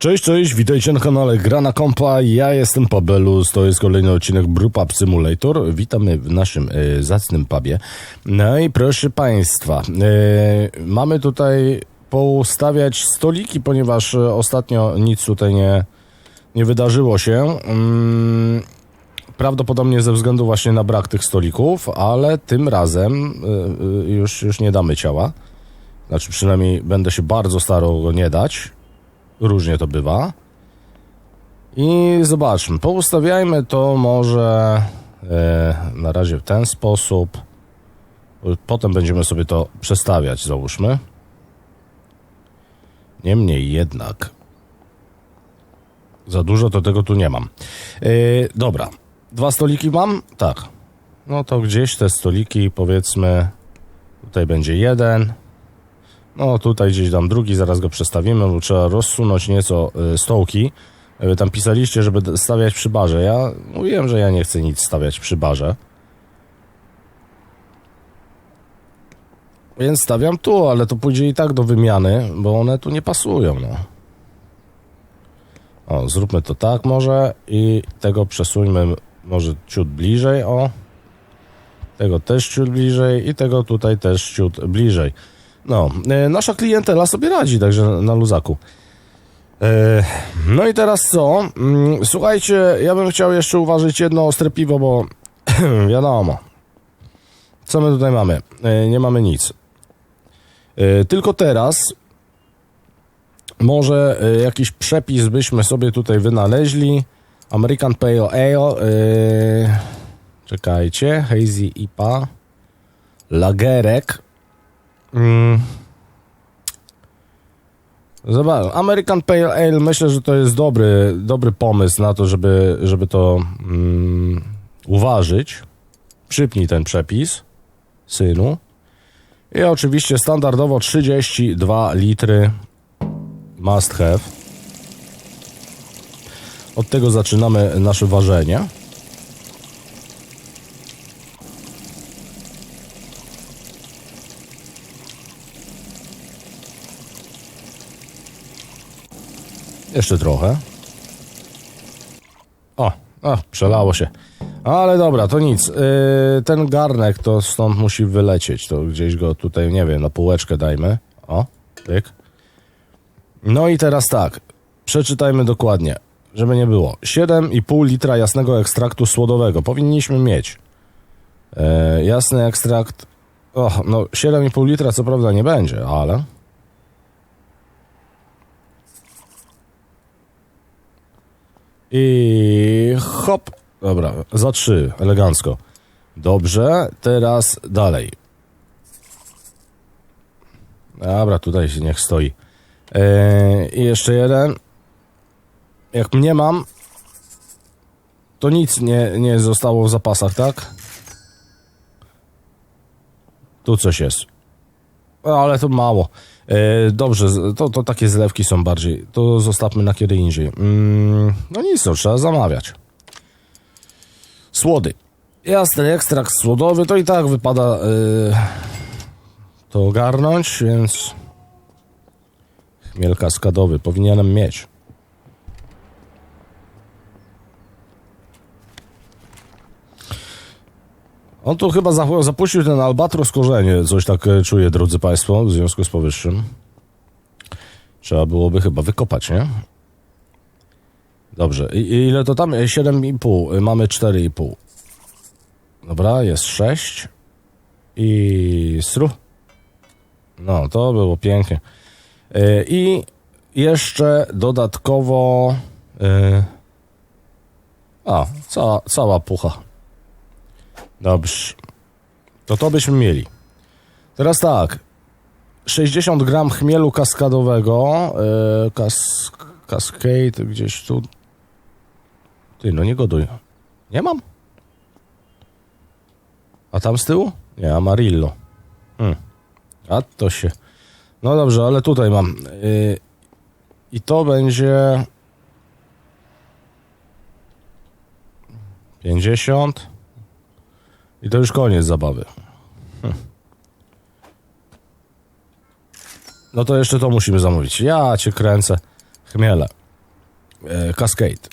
Cześć, cześć, witajcie na kanale Gra na Kompa, ja jestem Pabelus, to jest kolejny odcinek Brewpub Simulator, witamy w naszym e, zacnym pubie. No i proszę Państwa, e, mamy tutaj poustawiać stoliki, ponieważ e, ostatnio nic tutaj nie, nie wydarzyło się. Mm, prawdopodobnie ze względu właśnie na brak tych stolików, ale tym razem e, e, już, już nie damy ciała. Znaczy przynajmniej będę się bardzo starał go nie dać. Różnie to bywa. I zobaczmy, poustawiajmy to może e, na razie w ten sposób. Potem będziemy sobie to przestawiać, załóżmy. Niemniej jednak. Za dużo to tego tu nie mam. E, dobra, dwa stoliki mam? Tak. No to gdzieś te stoliki, powiedzmy, tutaj będzie jeden. No tutaj gdzieś dam drugi, zaraz go przestawimy, bo trzeba rozsunąć nieco y, stołki. Wy tam pisaliście, żeby stawiać przy barze. Ja mówiłem, że ja nie chcę nic stawiać przy barze. Więc stawiam tu, ale to pójdzie i tak do wymiany, bo one tu nie pasują, no. O, zróbmy to tak może i tego przesuńmy może ciut bliżej, o. Tego też ciut bliżej i tego tutaj też ciut bliżej. No, e, nasza klientela sobie radzi, także na luzaku. E, no i teraz co? Mm, Słuchajcie, ja bym chciał jeszcze uważać jedno ostre piwo, bo wiadomo. Co my tutaj mamy? E, Nie mamy nic. Tylko teraz może jakiś przepis byśmy sobie tutaj wynaleźli. American Pale Ale. Czekajcie. Hazy IPA. Lagerek. Mm. Zobacz, American Pale Ale myślę, że to jest dobry, dobry pomysł na to, żeby, żeby to mm, uważać. Przypnij ten przepis, synu. I oczywiście standardowo 32 litry must have. Od tego zaczynamy nasze ważenie. Jeszcze trochę. O, o, przelało się. Ale dobra, to nic. Yy, ten garnek to stąd musi wylecieć. To gdzieś go tutaj, nie wiem, na półeczkę dajmy. O, tyk. No i teraz tak. Przeczytajmy dokładnie, żeby nie było. 7,5 litra jasnego ekstraktu słodowego powinniśmy mieć. Yy, jasny ekstrakt. O, no 7,5 litra co prawda nie będzie, ale. I hop. Dobra, za trzy, elegancko. Dobrze, teraz dalej. Dobra, tutaj się niech stoi. Eee, I jeszcze jeden. Jak mnie mam, to nic nie, nie zostało w zapasach, tak? Tu coś jest. Ale to mało. E, dobrze, to, to takie zlewki są bardziej. To zostawmy na kiedy indziej. Mm, no nic, to trzeba zamawiać. Słody. Jasny ekstrakt słodowy to i tak wypada e, to ogarnąć, więc chmiel kaskadowy powinienem mieć. On tu chyba za- zapuścił ten albatros korzenie, coś tak e, czuję, drodzy Państwo, w związku z powyższym. Trzeba byłoby chyba wykopać, nie? Dobrze, I, ile to tam? E, 7,5, y, mamy 4,5. Dobra, jest 6. I sru. No, to było pięknie. E, I jeszcze dodatkowo... e, A, cała, cała pucha. Dobrze. To to byśmy mieli. Teraz tak. 60 gram chmielu kaskadowego. Yy, kas, cascade gdzieś tu. Ty, no nie goduj. Nie mam? A tam z tyłu? Nie, Amarillo. Hmm. A to się. No dobrze, ale tutaj mam. Yy, I to będzie. 50. I to już koniec zabawy. Hm. No to jeszcze to musimy zamówić. Ja cię kręcę. Chmiele. e, Cascade.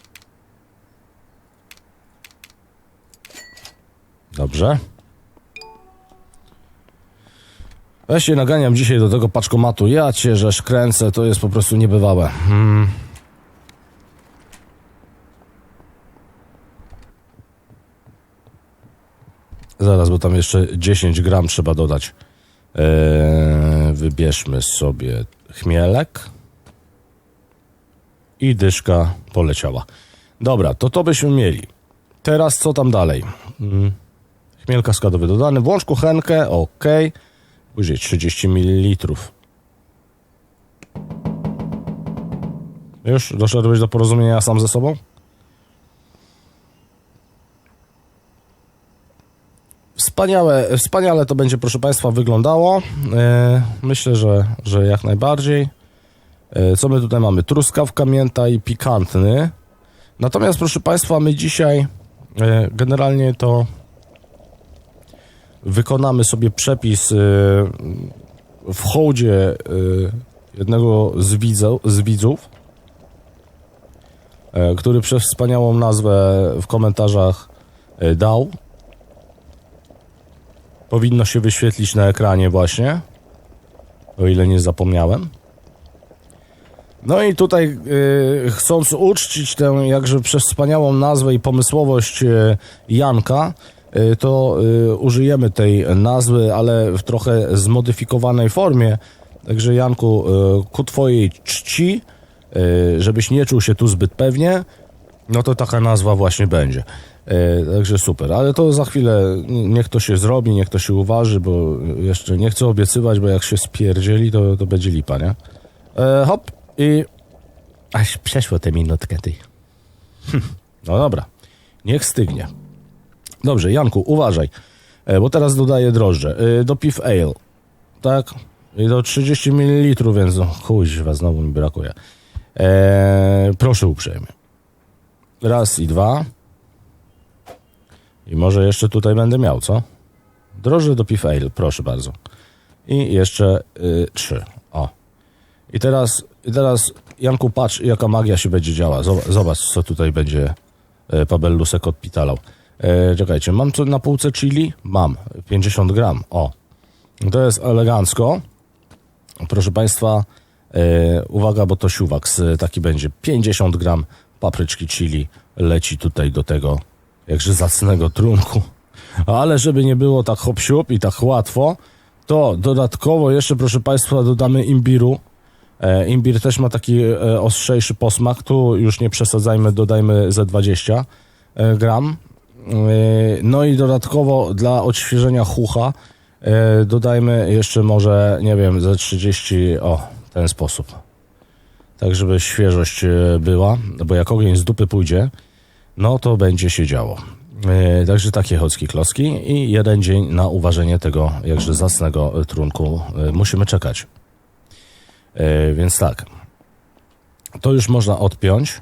Dobrze. Ja się naganiam dzisiaj do tego paczkomatu. Ja cię kręcę, to jest po prostu niebywałe. Hmm. Zaraz, bo tam jeszcze 10 gram trzeba dodać. Eee, wybierzmy sobie chmielek. I dyszka poleciała. Dobra, to to byśmy mieli. Teraz co tam dalej? Mm. Chmiel kaskadowy dodany. Włącz kuchenkę, ok. Później 30 ml. Już doszedłeś do porozumienia sam ze sobą? Wspaniałe, wspaniale to będzie, proszę Państwa, wyglądało. E, myślę, że, że jak najbardziej. E, co my tutaj mamy? Truskawka, mięta i pikantny. Natomiast, proszę Państwa, my dzisiaj e, generalnie to wykonamy sobie przepis w hołdzie jednego z, widzo, z widzów, który przez wspaniałą nazwę w komentarzach dał. Powinno się wyświetlić na ekranie właśnie, o ile nie zapomniałem. No i tutaj y, chcąc uczcić tę jakże wspaniałą nazwę i pomysłowość y, Janka, y, to y, użyjemy tej nazwy, ale w trochę zmodyfikowanej formie. Także Janku, ku twojej czci, żebyś nie czuł się tu zbyt pewnie, no to taka nazwa właśnie będzie. E, także super, ale to za chwilę niech to się zrobi, niech to się uważy, bo jeszcze nie chcę obiecywać, bo jak się spierdzieli, to, to będzie lipa, nie? E, hop i... Aż przeszło tę minutkę, ty. No dobra, niech stygnie. Dobrze, Janku, uważaj, e, bo teraz dodaję drożdże. E, do Piff Ale, tak? I do 30 ml, więc no, kuźwa, znowu mi brakuje. E, proszę uprzejmie. Raz i dwa. I może jeszcze tutaj będę miał, co? Drożdże do Piff Ale, proszę bardzo. I jeszcze y, trzy. O. I teraz, I teraz, Janku, patrz, jaka magia się będzie działa. Zobacz, co tutaj będzie y, Pabellusek odpitalał. E, czekajcie, mam tu na półce chili? Mam. 50 gram. O. To jest elegancko. Proszę Państwa, e, uwaga, bo to siuwaks e, taki będzie. 50 gram papryczki chili leci tutaj do tego jakże zacnego trunku. Ale żeby nie było tak hop i tak łatwo, to dodatkowo jeszcze, proszę Państwa, dodamy imbiru. E, imbir też ma taki e, ostrzejszy posmak. Tu już nie przesadzajmy, dodajmy ze 20 e, gram. E, no i dodatkowo dla odświeżenia chucha e, dodajmy jeszcze może, nie wiem, ze 30, o, ten sposób. Tak, żeby świeżość e, była, bo jak ogień z dupy pójdzie, no to będzie się działo. E, także takie chocki kloski i jeden dzień na uważenie tego jakże zacnego trunku e, musimy czekać. E, więc tak, to już można odpiąć.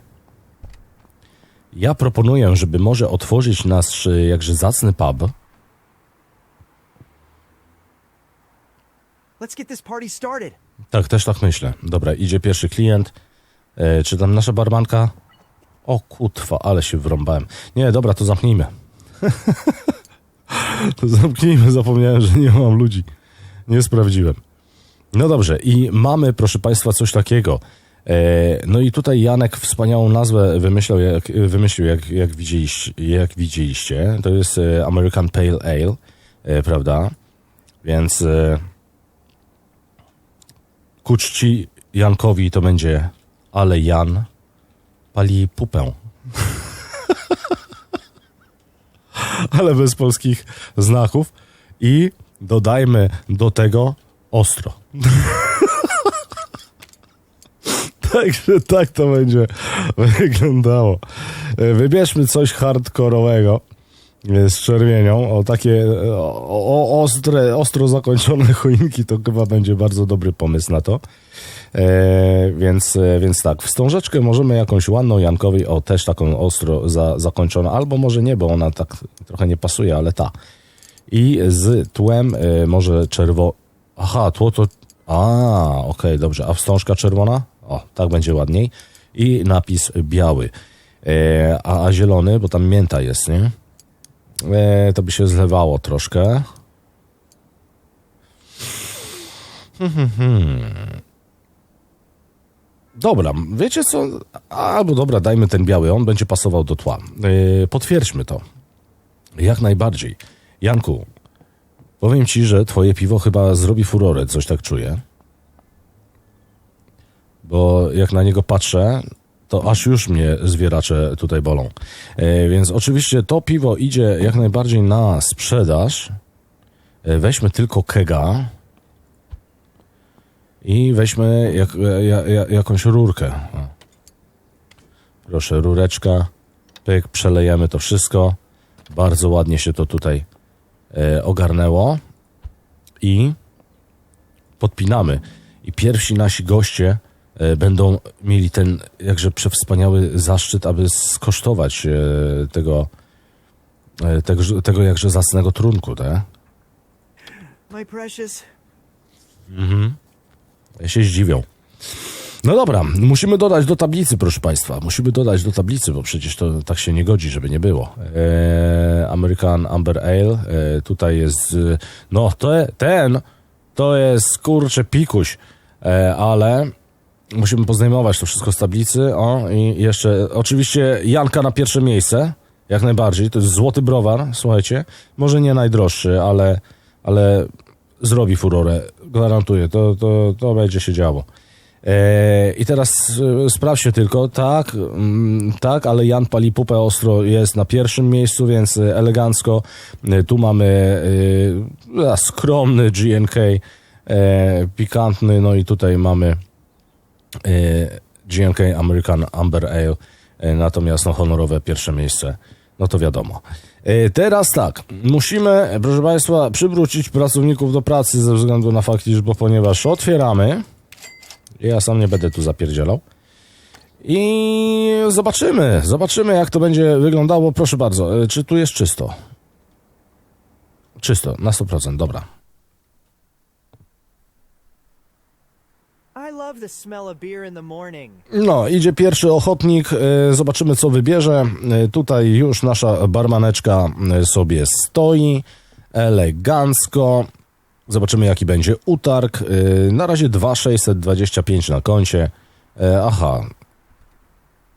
Ja proponuję, żeby może otworzyć nasz jakże zacny pub. Let's get this party started. Tak, też tak myślę. Dobra, idzie pierwszy klient. Czy tam nasza barmanka? O kutwa, ale się wrąbałem. Nie, dobra, to zamknijmy. to zamknijmy, zapomniałem, że nie mam ludzi. Nie sprawdziłem. No dobrze, i mamy, proszę Państwa, coś takiego. E, no i tutaj Janek wspaniałą nazwę wymyślał, jak, wymyślił, jak, jak, widzieliście, jak widzieliście. To jest e, American Pale Ale, e, prawda? Więc ku czci Jankowi to będzie ale Jan pali pupę. ale bez polskich znaków. I dodajmy do tego ostro. Także tak to będzie wyglądało. Wybierzmy coś hardkorowego z czerwienią. O takie e, o, o, ostre, ostro zakończone choinki to chyba będzie bardzo dobry pomysł na to. E, więc, e, więc tak, wstążeczkę możemy jakąś ładną Jankowi, o też taką ostro za, zakończoną, albo może nie, bo ona tak trochę nie pasuje, ale ta. I z tłem e, może czerwo... Aha, tło to... A, okej, dobrze. A wstążka czerwona? O, tak będzie ładniej. i napis biały. E, a, a zielony, bo tam mięta jest, nie? E, to by się zlewało troszkę. Dobra, wiecie co? Albo dobra, dajmy ten biały, on będzie pasował do tła. E, potwierdźmy to. Jak najbardziej. Janku, powiem ci, że twoje piwo chyba zrobi furorę, coś tak czuję. Bo jak na niego patrzę, to aż już mnie zwieracze tutaj bolą. E, więc oczywiście to piwo idzie jak najbardziej na sprzedaż. E, weźmy tylko kega i weźmy jak, ja, ja, jakąś rurkę. Proszę, rureczka. Pyk, przelejemy to wszystko. Bardzo ładnie się to tutaj e, ogarnęło. I podpinamy. I pierwsi nasi goście e, będą mieli ten jakże przewspaniały zaszczyt, aby skosztować e, tego, e, tego, tego jakże zacnego trunku, tak? My precious. się zdziwią. No dobra, musimy dodać do tablicy, proszę Państwa. Musimy dodać do tablicy, bo przecież to tak się nie godzi, żeby nie było. E, American Amber Ale, e, tutaj jest, e, no to, ten, to jest kurczę pikuś, e, ale musimy pozdejmować to wszystko z tablicy. O, i jeszcze, oczywiście Janka na pierwsze miejsce, jak najbardziej. To jest złoty browar, słuchajcie. Może nie najdroższy, ale, ale zrobi furorę. Gwarantuję, to, to, to będzie się działo. E, I teraz e, sprawdźcie tylko, tak, mm, tak, ale Jan Pali Pupę Ostro jest na pierwszym miejscu, więc elegancko. E, Tu mamy a, skromny GNK, e, pikantny, no i tutaj mamy e, GNK American Amber Ale, e, natomiast no, honorowe pierwsze miejsce, no to wiadomo. E, Teraz tak, musimy, proszę Państwa, przywrócić pracowników do pracy ze względu na fakt, iż, bo ponieważ otwieramy, ja sam nie będę tu zapierdzielał. I zobaczymy, zobaczymy jak to będzie wyglądało. Proszę bardzo, czy tu jest czysto? Czysto, na 100%, dobra. No, idzie pierwszy ochotnik, e, zobaczymy co wybierze. E, Tutaj już nasza barmaneczka e, sobie stoi, elegancko. Zobaczymy jaki będzie utarg. Na razie 2,625 na koncie. Aha,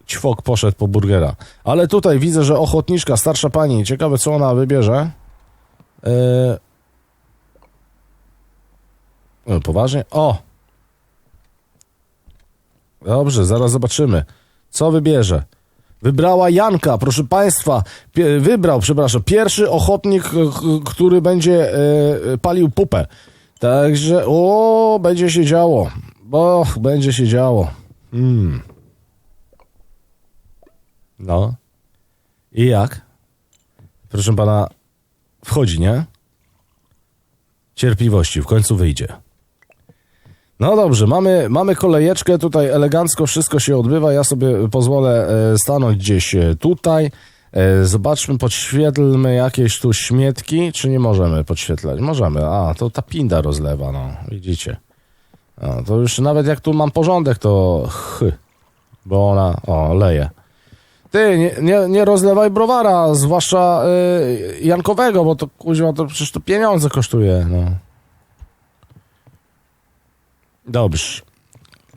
ćwok poszedł po burgera. Ale tutaj widzę, że ochotniczka, starsza pani, ciekawe co ona wybierze. E, Poważnie? O! Dobrze, zaraz zobaczymy. Co wybierze? Wybrała Janka, proszę Państwa. Wybrał, przepraszam, pierwszy ochotnik, k- który będzie e, palił pupę. Także, o, będzie się działo. Bo będzie się działo. Mm. No. I jak? Proszę pana, wchodzi, nie? Cierpliwości, w końcu wyjdzie. No dobrze, mamy, mamy kolejeczkę, tutaj elegancko wszystko się odbywa. Ja sobie pozwolę e, stanąć gdzieś e, tutaj. E, zobaczmy, podświetlmy jakieś tu śmietki, czy nie możemy podświetlać? Możemy, a to ta pinda rozlewa, no, widzicie. A, to już nawet jak tu mam porządek, to chy, bo ona, o, leje. Ty, nie, nie, nie rozlewaj browara, zwłaszcza y, Jankowego, bo to kuźwa, to przecież to pieniądze kosztuje, no. Dobrze.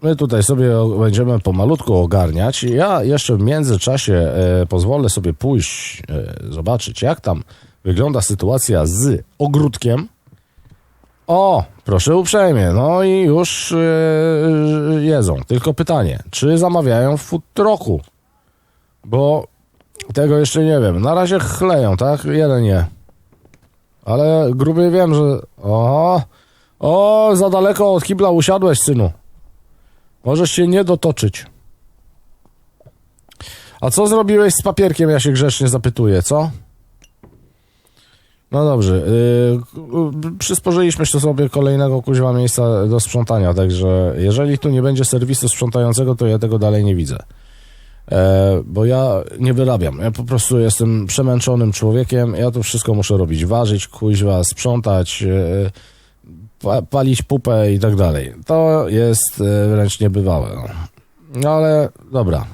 My tutaj sobie będziemy pomalutku ogarniać. Ja jeszcze w międzyczasie e, pozwolę sobie pójść, e, zobaczyć, jak tam wygląda sytuacja z ogródkiem. O, proszę uprzejmie, no i już e, jedzą. Tylko pytanie, czy zamawiają w food trucku? Bo tego jeszcze nie wiem. Na razie chleją, tak? Jeden nie. Ale gruby wiem, że... O, o, za daleko od kibla usiadłeś, synu. Możesz się nie dotoczyć. A co zrobiłeś z papierkiem, ja się grzecznie zapytuję, co? No dobrze, yy, przysporzyliśmy sobie kolejnego kuźwa miejsca do sprzątania, także jeżeli tu nie będzie serwisu sprzątającego, to ja tego dalej nie widzę. E, bo ja nie wyrabiam. Ja po prostu jestem przemęczonym człowiekiem. Ja to wszystko muszę robić. Ważyć, kuźwa, sprzątać, pa, palić pupę i tak dalej. To jest e, wręcz niebywałe. No. No ale dobra.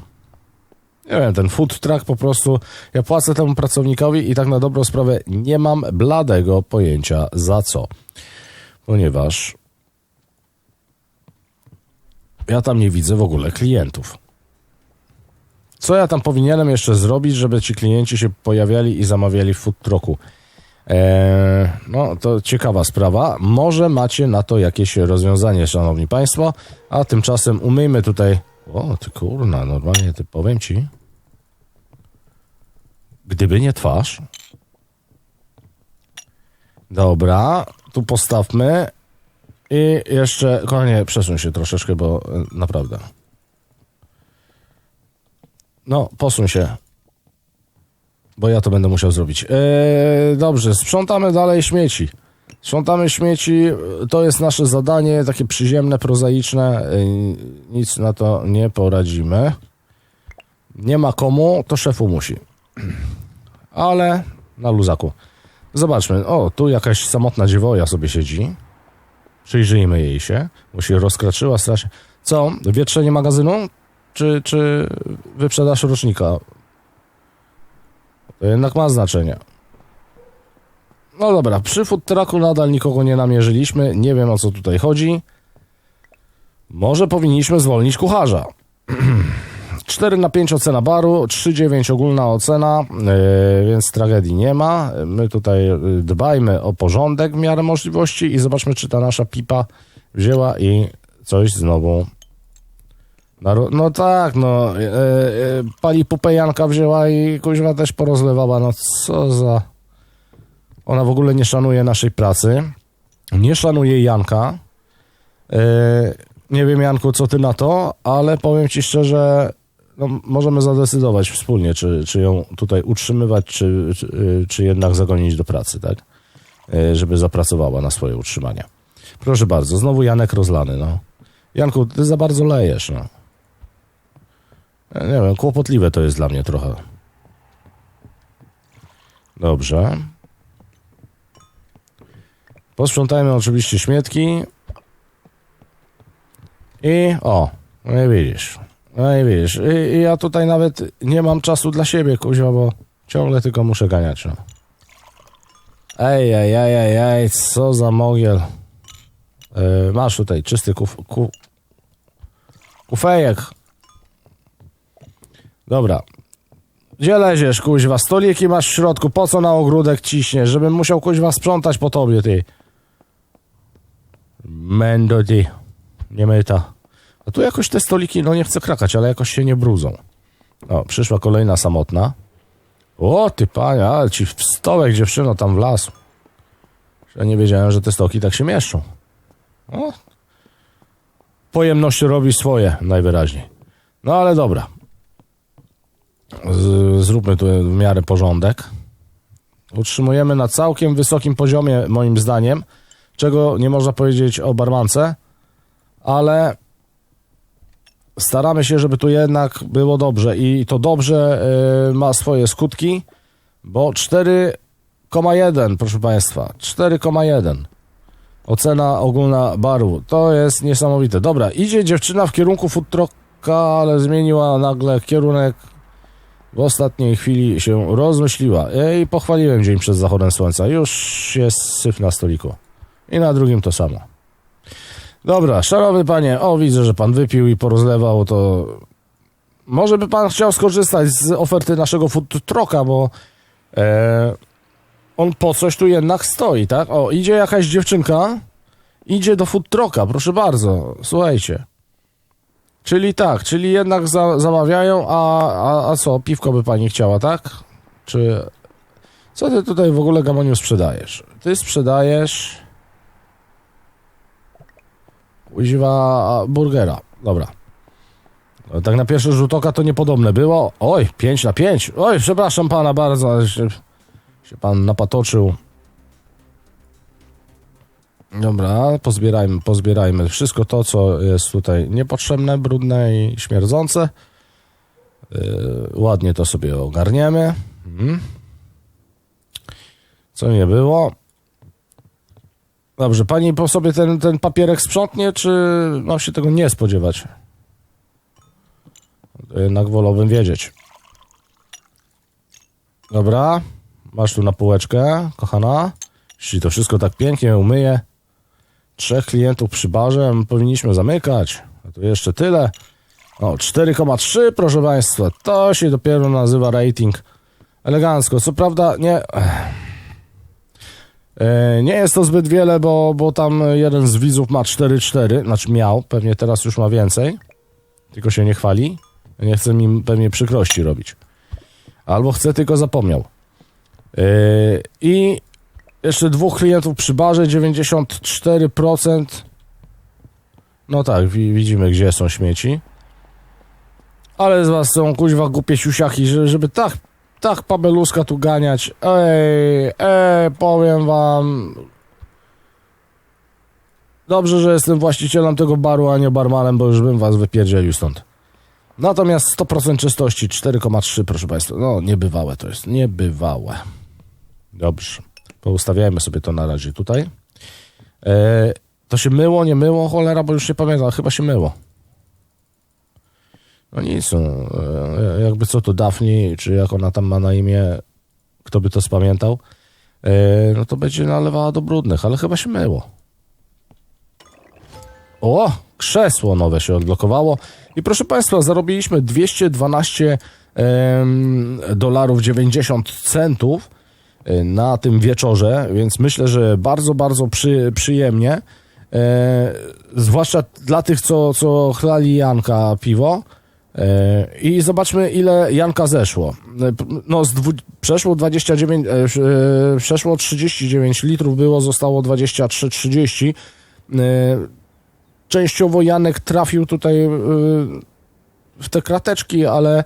Nie wiem, ten food truck po prostu. Ja płacę temu pracownikowi i tak na dobrą sprawę nie mam bladego pojęcia za co. Ponieważ ja tam nie widzę w ogóle klientów. Co ja tam powinienem jeszcze zrobić, żeby ci klienci się pojawiali i zamawiali w food trucku? Eee, no, to ciekawa sprawa. Może macie na to jakieś rozwiązanie, szanowni państwo. A tymczasem umyjmy tutaj. O, ty kurna, normalnie ty powiem ci. Gdyby nie twarz. Dobra, tu postawmy. I jeszcze, kochanie, przesuń się troszeczkę, bo e, naprawdę. No, posuń się. Bo ja to będę musiał zrobić. Eee, dobrze, sprzątamy dalej śmieci. Sprzątamy śmieci, to jest nasze zadanie, takie przyziemne, prozaiczne. Eee, nic na to nie poradzimy. Nie ma komu, to szefu musi. Ale na luzaku. Zobaczmy. O, tu jakaś samotna dziewoja sobie siedzi. Przyjrzyjmy jej się, bo się rozkraczyła strasznie. Co? Wietrzenie magazynu? Czy, czy wyprzedaż rocznika? To jednak ma znaczenie. No dobra, przy food nadal nikogo nie namierzyliśmy. Nie wiem o co tutaj chodzi. Może powinniśmy zwolnić kucharza. 4 na 5 ocena baru, 3,9 ogólna ocena, yy, więc tragedii nie ma. My tutaj yy, dbajmy o porządek w miarę możliwości i zobaczmy, czy ta nasza pipa wzięła i coś znowu. No tak, no. Yy, yy, pani pupę Janka wzięła i kuźwa też porozlewała. No co za. Ona w ogóle nie szanuje naszej pracy. Nie szanuje Janka. Yy, nie wiem, Janku, co ty na to, ale powiem ci szczerze, no, możemy zadecydować wspólnie, czy, czy ją tutaj utrzymywać, czy, czy, yy, czy jednak zagonić do pracy, tak? Yy, żeby zapracowała na swoje utrzymanie. Proszę bardzo, znowu Janek rozlany, no. Janku, ty za bardzo lejesz, no. Ja nie wiem, kłopotliwe to jest dla mnie trochę. Dobrze. Posprzątajmy oczywiście śmietki. I o, no i widzisz. No i widzisz. I, i ja tutaj nawet nie mam czasu dla siebie, kuźwa, bo ciągle tylko muszę ganiać, no. Ej, ej, ej, ej, ej, co za mogiel. Yy, masz tutaj czysty kuf, ku, kufejek. Dobra. Gdzie leziesz, kuźwa? Stoliki masz w środku, po co na ogródek ciśniesz? Żebym musiał, kuźwa, sprzątać po tobie, ty. Mendo, ty. Nie myta. A tu jakoś te stoliki, no nie chcę krakać, ale jakoś się nie brudzą. O, przyszła kolejna samotna. O, ty panie, ale ci w stołek dziewczyno tam wlazł. Ja nie wiedziałem, że te stołki tak się mieszczą. O. Pojemność robi swoje, najwyraźniej. No ale dobra. Zróbmy tu w miarę porządek. Utrzymujemy na całkiem wysokim poziomie, moim zdaniem, czego nie można powiedzieć o barmance, ale staramy się, żeby tu jednak było dobrze. I to dobrze y, ma swoje skutki, bo 4,1 proszę Państwa, 4,1 ocena ogólna baru, to jest niesamowite. Dobra, idzie dziewczyna w kierunku food trucka, ale zmieniła nagle kierunek w ostatniej chwili się rozmyśliła i pochwaliłem dzień przed zachodem słońca. Już jest syf na stoliku. I na drugim to samo. Dobra, szanowny panie, o widzę, że pan wypił i porozlewał, to może by pan chciał skorzystać z oferty naszego food trucka, bo e, on po coś tu jednak stoi, tak? O, idzie jakaś dziewczynka, idzie do food trucka, proszę bardzo, słuchajcie. Czyli tak, czyli jednak za, zamawiają, a, a, a co, piwko by pani chciała, tak? Czy... Co ty tutaj w ogóle, Gamoniu, sprzedajesz? Ty sprzedajesz... Używa burgera. Dobra. Tak na pierwszy rzut oka to niepodobne było. Oj, 5 na 5. Oj, przepraszam pana bardzo, się, się pan napatoczył. Dobra, pozbierajmy, pozbierajmy wszystko to, co jest tutaj niepotrzebne, brudne i śmierdzące. Yy, ładnie to sobie ogarniemy. Mhm. Co nie było? Dobrze, pani po sobie ten, ten papierek sprzątnie, czy mam się tego nie spodziewać? Jednak wolałbym wiedzieć. Dobra, masz tu na półeczkę, kochana. Jeśli to wszystko tak pięknie umyje, trzech klientów przy barze, powinniśmy zamykać. A tu jeszcze tyle. O, 4,3 proszę Państwa, to się dopiero nazywa rating. Elegancko, co prawda nie... E, Nie jest to zbyt wiele, bo, bo tam jeden z widzów ma 4,4, znaczy miał, pewnie teraz już ma więcej, tylko się nie chwali. Nie chce mi pewnie przykrości robić. Albo chce, tylko zapomniał. E, I jeszcze dwóch klientów przy barze, 94%. No tak, wi- widzimy, gdzie są śmieci. Ale z was są kuźwa głupie siusiaki, że- żeby tak tak pabeluska tu ganiać. Ej, ej, powiem wam. Dobrze, że jestem właścicielem tego baru, a nie barmanem, bo już bym was wypierdzielił stąd. Natomiast 100% czystości 4,3 proszę państwa. No, niebywałe to jest, niebywałe. Dobrze. Poustawiajmy sobie to na razie tutaj. E, to się myło, nie myło, cholera, bo już nie pamiętam, chyba się myło. No nic, no, e, jakby co to Daphne, czy jak ona tam ma na imię, kto by to spamiętał, e, no to będzie nalewała do brudnych, ale chyba się myło. O, krzesło nowe się odblokowało i proszę Państwa, zarobiliśmy 212 em, dolarów 90 centów na tym wieczorze, więc myślę, że bardzo, bardzo przy, przyjemnie. E, zwłaszcza dla tych, co, co chlali Janka piwo. E, I zobaczmy, ile Janka zeszło. E, No, dwu, przeszło 29, e, e, przeszło 39 litrów było, zostało 23-30. E, Częściowo Janek trafił tutaj w te krateczki, ale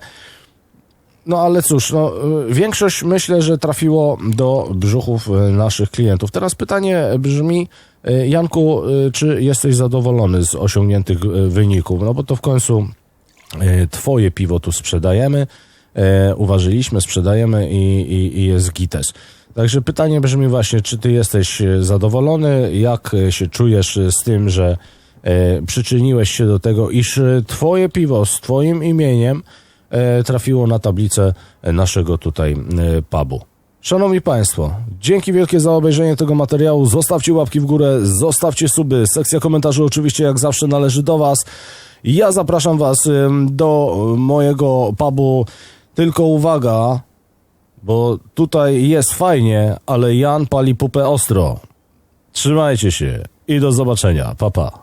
no ale cóż, no, y, większość myślę, że trafiło do brzuchów y, naszych klientów. Teraz pytanie brzmi, y, Janku, czy jesteś zadowolony z osiągniętych wyników? No bo to w końcu twoje piwo tu sprzedajemy, uważyliśmy, sprzedajemy i, i, i jest gites. Także pytanie brzmi właśnie, czy ty jesteś zadowolony, jak się czujesz z tym, że przyczyniłeś się do tego, iż twoje piwo z twoim imieniem trafiło na tablicę e, naszego tutaj e, pubu. Szanowni Państwo, dzięki wielkie za obejrzenie tego materiału. Zostawcie łapki w górę, zostawcie suby. Sekcja komentarzy oczywiście jak zawsze należy do Was. Ja zapraszam Was em, do mojego pubu. Tylko uwaga, bo tutaj jest fajnie, ale Jan pali pupę ostro. Trzymajcie się i do zobaczenia. Pa, pa.